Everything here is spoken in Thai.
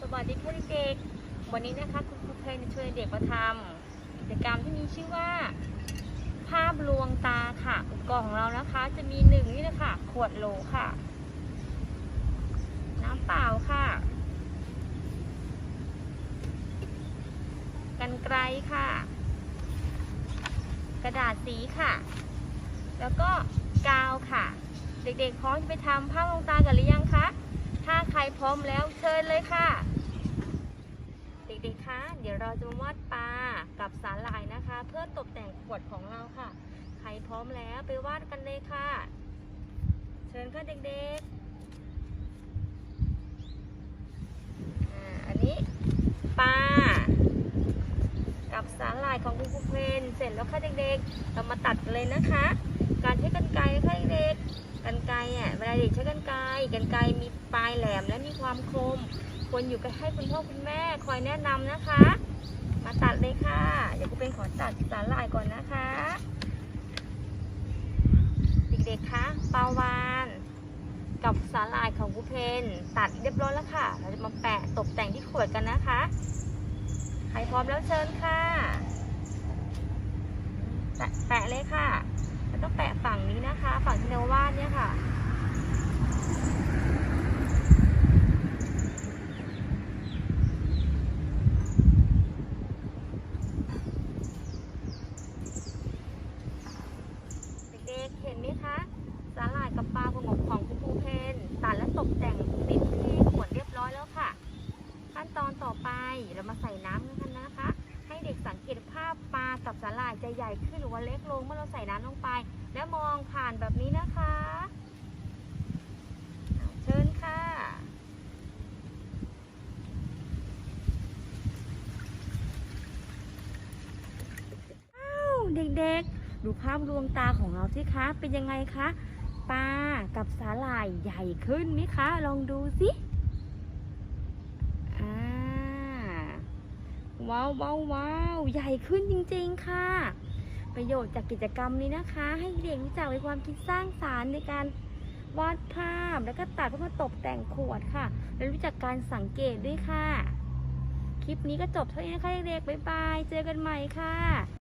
สวัสดีค่ะเด็กๆ วันนี้นะคะคุณครูเพลจะชวยเด็กมาทำกิจกรรมที่มีชื่อว่า ภาพลวงตาค่ะ อุปกรณ์ของเรานะคะ จะมีหนึ่งนี่นะคะขวดโหลค่ะ น้ำเปล่าค่ะ กันไกลค่ะ กระดาษสีค่ะ แล้วก็กาวค่ะ เด็กๆพร้อมจะไปทำภาพลวงตากันหรือยังคะ ถ้าใครพร้อมแล้วเชิญเลยค่ะ เด็กๆคะเดี๋ยวเราจะมาวาดปลากับสาหร่ายนะคะ เพื่อตกแต่งขวดของเราค่ะ ใครพร้อมแล้วไปวาดกันเลยค่ะ เชิญค่ะเด็กๆอ่าอันนี้ปลากับสาหร่ายของคุณครูเพนเสร็จแล้วค่ะเด็กๆ เรามาตัดเลยนะคะ การใช้กรรไกรค่ะเด็กกันไกรอะเวลาเด็กใช้กันไกรกันไกรมีปลายแหลมและมีความคม ควรอยู่กับให้คุณพ่อคุณแม่คอยแนะนำนะคะ มาตัดเลยค่ะ เดี๋ยวกูเป็นขอตัดสาหร่ายก่อนนะคะ เด็กๆคะปลาวานกับสาหร่ายของกูเพนตัดเรียบร้อยแล้วค่ะ เราจะมาแปะตกแต่งที่ขวดกันนะคะ ใครพร้อมแล้วเชิญค่ะ แปะเลยค่ะ แล้วต้องแปะฝั่งนี้นะคะ ฝั่งที่เราวาดเนี่ยค่ะ เด็กๆเห็นไหมคะสาหร่ายกับปลาของของคุณครูเพนตัดและตกแต่งติดที่ขวดเรียบร้อยแล้วค่ะ ขั้นตอนต่อไปเรามาใส่น้ำกันนะคะ เด็กสังเกตภาพปลากับสาหร่ายจะใหญ่ขึ้นหรือว่าเล็กลงเมื่อเราใส่น้ำลงไป แล้วมองผ่านแบบนี้นะคะ เชิญค่ะอ้าเด็กๆ ดูภาพดวงตาของเราสิคะ เป็นยังไงคะ ปลากับสาหร่ายใหญ่ขึ้นไหมคะ ลองดูสิอ่า ว้าวว้าวว้าวใหญ่ขึ้นจริงๆค่ะ ประโยชน์จากกิจกรรมนี้นะคะ ให้เด็กรู้จักในความคิดสร้างสารรค์ในการวาดภาพแล้วก็ตัดเพื่อมาตกแต่งขวดค่ะ และรู้จักการสังเกตด้วยค่ะ คลิปนี้ก็จบเท่านี้นะคะเด็กๆบ๊ายบาย เจอกันใหม่ค่ะ